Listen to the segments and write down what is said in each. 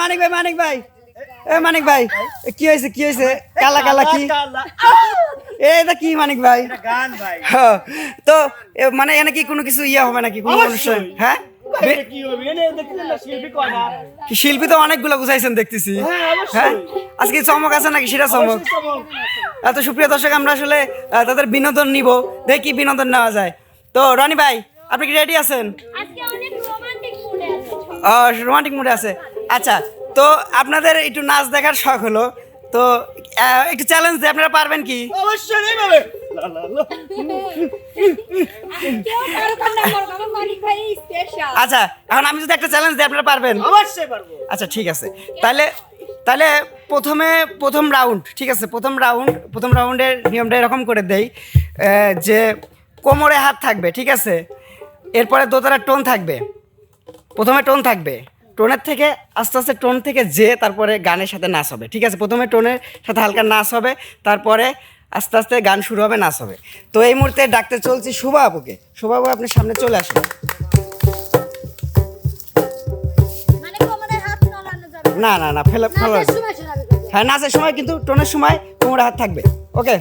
মানিক ভাই মানিক ভাই। এ মানিক ভাই কি হয়েছে কি হয়েছে? কালা কালা কি? এ, এটা কি মানিক ভাই? গান ভাই। তো মানে এনে কি কোনো কিছু ইয়া হবে নাকি কোনো অনুষ্ঠান? হ্যাঁ? শিল্পী তো অনেকগুলো বুঝাইছেন দেখতেছি। হ্যাঁ, অবশ্যই। হ্যাঁ আজকে চমক আছে নাকি? সেটা চমক। এত সুপ্রিয় দর্শক আমরা আসলে তাদের বিনোদন নিব দেখি কি বিনোদন নেওয়া যায়। তো রনি ভাই আপনি কি রেডি আছেন? আজকে রোমান্টিক মুডে রোমান্টিক মুডে আছে। আচ্ছা তো আপনাদের একটু নাচ দেখার শখ হলো। তো একটু চ্যালেঞ্জ দিয়ে আপনারা পারবেন কি? আচ্ছা এখন আমি যদি একটা চ্যালেঞ্জ দিই আপনারা পারবেন। অবশ্যই পারব। আচ্ছা ঠিক আছে। তাহলে তাহলে প্রথমে প্রথম রাউন্ড ঠিক আছে প্রথম রাউন্ড প্রথম রাউন্ডের নিয়মটা এরকম করে দেই যে কোমরে হাত থাকবে ঠিক আছে? এরপরে দোতারা টোন থাকবে। প্রথমে টোন থাকবে। টোনের থেকে আস্তে আস্তে টোন থেকে যে তারপরে গানের সাথে নাচ হবে ঠিক আছে? প্রথমে টোনের সাথে হালকা নাচ হবে তারপরে আস্তে আস্তে গান শুরু হবে নাচ হবে। তো এই মুহূর্তে ডাকতে চলছি শুভা আপুকে। শুভা আপু আপনি সামনে চলে আসুন। মানে না? না না ফেলে ফেলা। হ্যাঁ নাচের সময় কিন্তু টোনের সময় কোমরে হাত থাকবে। ওকে?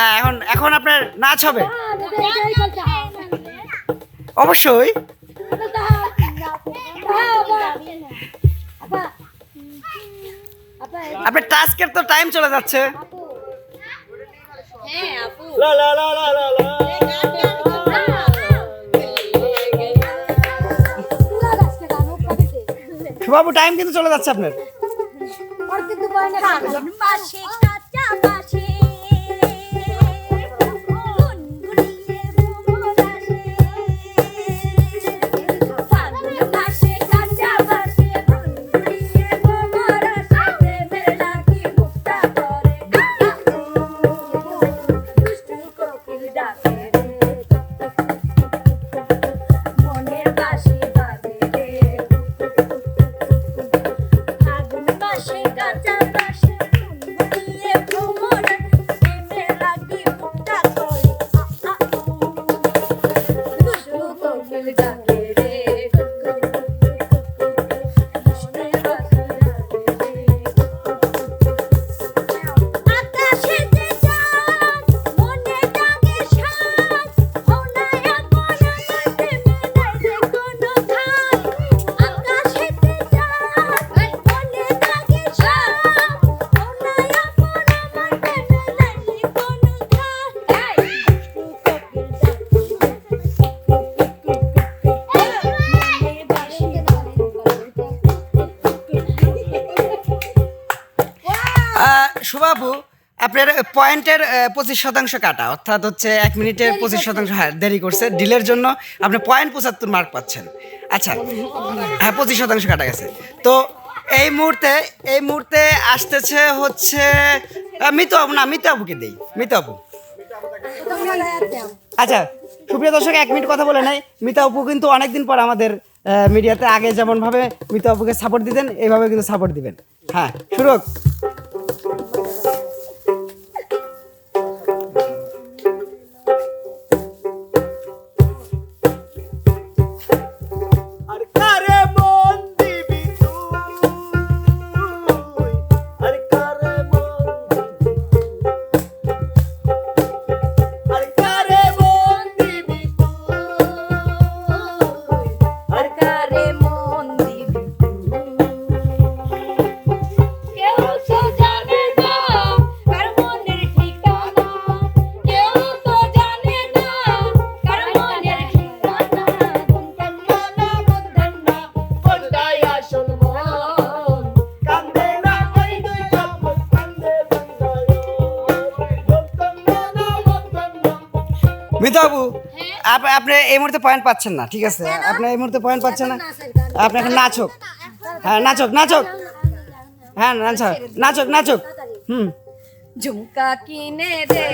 হ্যাঁ এখন এখন আপনার নাচ হবে। অবশ্যই। আপনার টাস্কের তো টাইম চলে যাচ্ছে। হ্যাঁ লা, লা, লা, লা, লা, লা। শুভাবু টাইম কিন্তু চলে যাচ্ছে আপনার। শুভাবু আপনার পয়েন্টের পঁচিশ শতাংশ কাটা অর্থাৎ হচ্ছে এক মিনিটের পঁচিশ শতাংশ হ্যাঁ দেরি করছে। ডিলের জন্য আপনি পয়েন্ট পঁচাত্তর মার্ক পাচ্ছেন। আচ্ছা হ্যাঁ পঁচিশ শতাংশ কাটা গেছে। তো এই মুহূর্তে এই মুহূর্তে আসতেছে হচ্ছে মিতু আপু না মিতু আপুকে দেই মিতু আপু আচ্ছা সুপ্রিয় দর্শক এক মিনিট কথা বলে নাই। মিতা আপু কিন্তু অনেকদিন পর আমাদের মিডিয়াতে আগে যেমনভাবে মিতা আপুকে সাপোর্ট দিতেন এইভাবে কিন্তু সাপোর্ট দিবেন। হ্যাঁ শুরু বাবু আপ- আপনি এই মুহূর্তে পয়েন্ট পাচ্ছেন না ঠিক আছে? আপনি এই মুহূর্তে পয়েন্ট পাচ্ছেন না? আপনি এখন নাচক। হ্যাঁ নাচক নাচক। হ্যাঁ নাচক নাচক নাচক। হুম। ঝুমকা কিনে দে।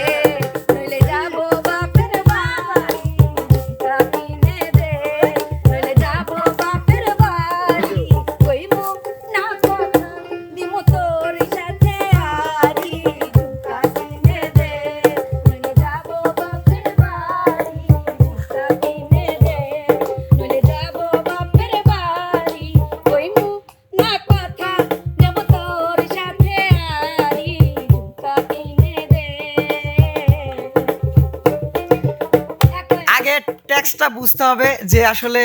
ট্যাক্সটা বুঝতে হবে যে আসলে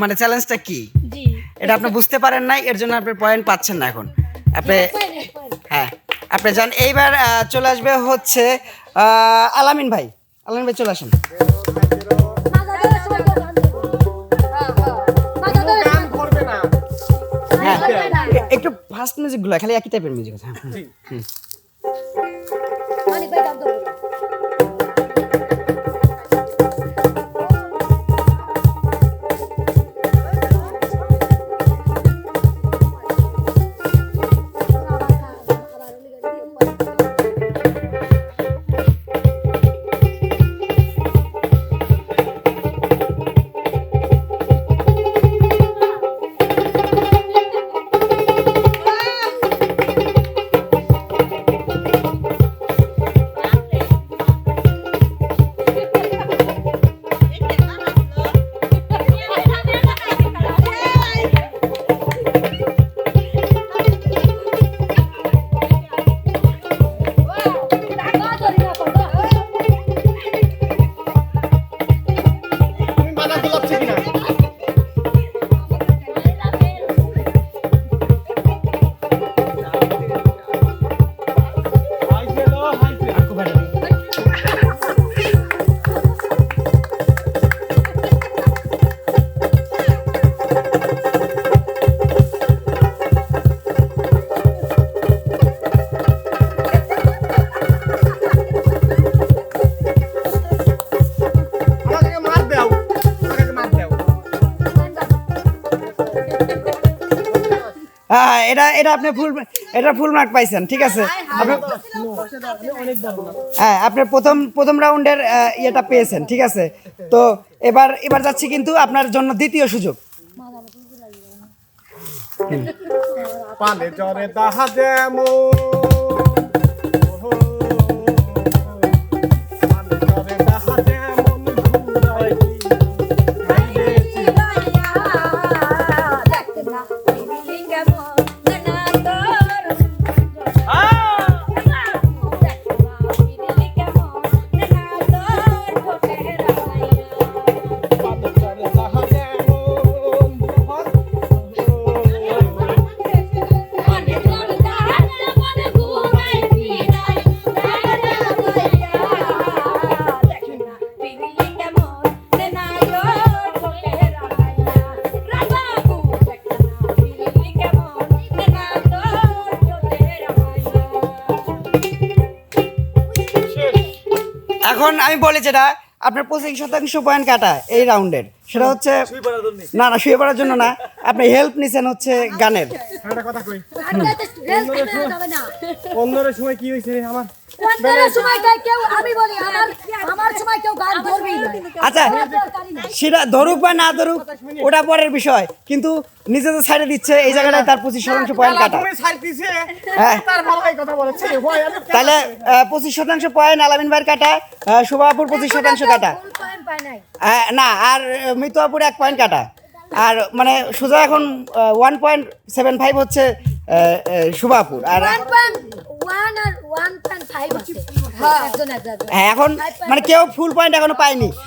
মানে চ্যালেঞ্জটা কি? এটা আপনি বুঝতে পারেন নাই এর জন্য আপনি পয়েন্ট পাচ্ছেন না এখন। আপনি হ্যাঁ আপনি যান এইবার চলে আসবে হচ্ছে আহ, আলামিন ভাই। আলামিন ভাই চলে আসেন। গান করবে না হ্যাঁ একটু ফাস্ট মিউজিকগুলো খালি একই টাইপের মিউজিক আছে হ্যাঁ। হ্যাঁ এটা এটা আপনি ফুল এটা ফুল মার্ক পাইছেন ঠিক আছে? হ্যাঁ আপনি প্রথম প্রথম রাউন্ডের ইয়েটা পেয়েছেন ঠিক আছে? তো এবার এবার যাচ্ছি কিন্তু আপনার জন্য দ্বিতীয় সুযোগ। পালে জরে দাহা যেমন এখন আমি বলি যেটা আপনার পঁচিশ শতাংশ পয়েন্ট কাটা এই রাউন্ডের সেটা হচ্ছে না না শুয়ে পড়ার জন্য না। আপনি হেল্প নিছেন হচ্ছে গানের। কথা কই। সময় কি হয়েছে আমার? আমি বলি আমার আমার সময় কেউ গান ধরবেই না। আচ্ছা সেটা ধরুক বা না ধরুক ওটা পরের বিষয়। কিন্তু নিজে তো সাইডে দিচ্ছে এই জায়গাটায় তার পঁচিশ শতাংশ পয়েন্ট কাটা। হ্যাঁ। বলেছে। হয় তাহলে পঁচিশ শতাংশ পয়েন্ট আলামিন ভাইয়ের কাটা শোভাপুর পঁচিশ শতাংশ কাটা। না আর মিতুয়াপুর এক পয়েন্ট কাটা। আর মানে সোজা এখন ওয়ান পয়েন্ট সেভেন ফাইভ হচ্ছে আহ, আর একজন হ্যাঁ এখন মানে কেউ ফুল পয়েন্ট এখনও পায়নি।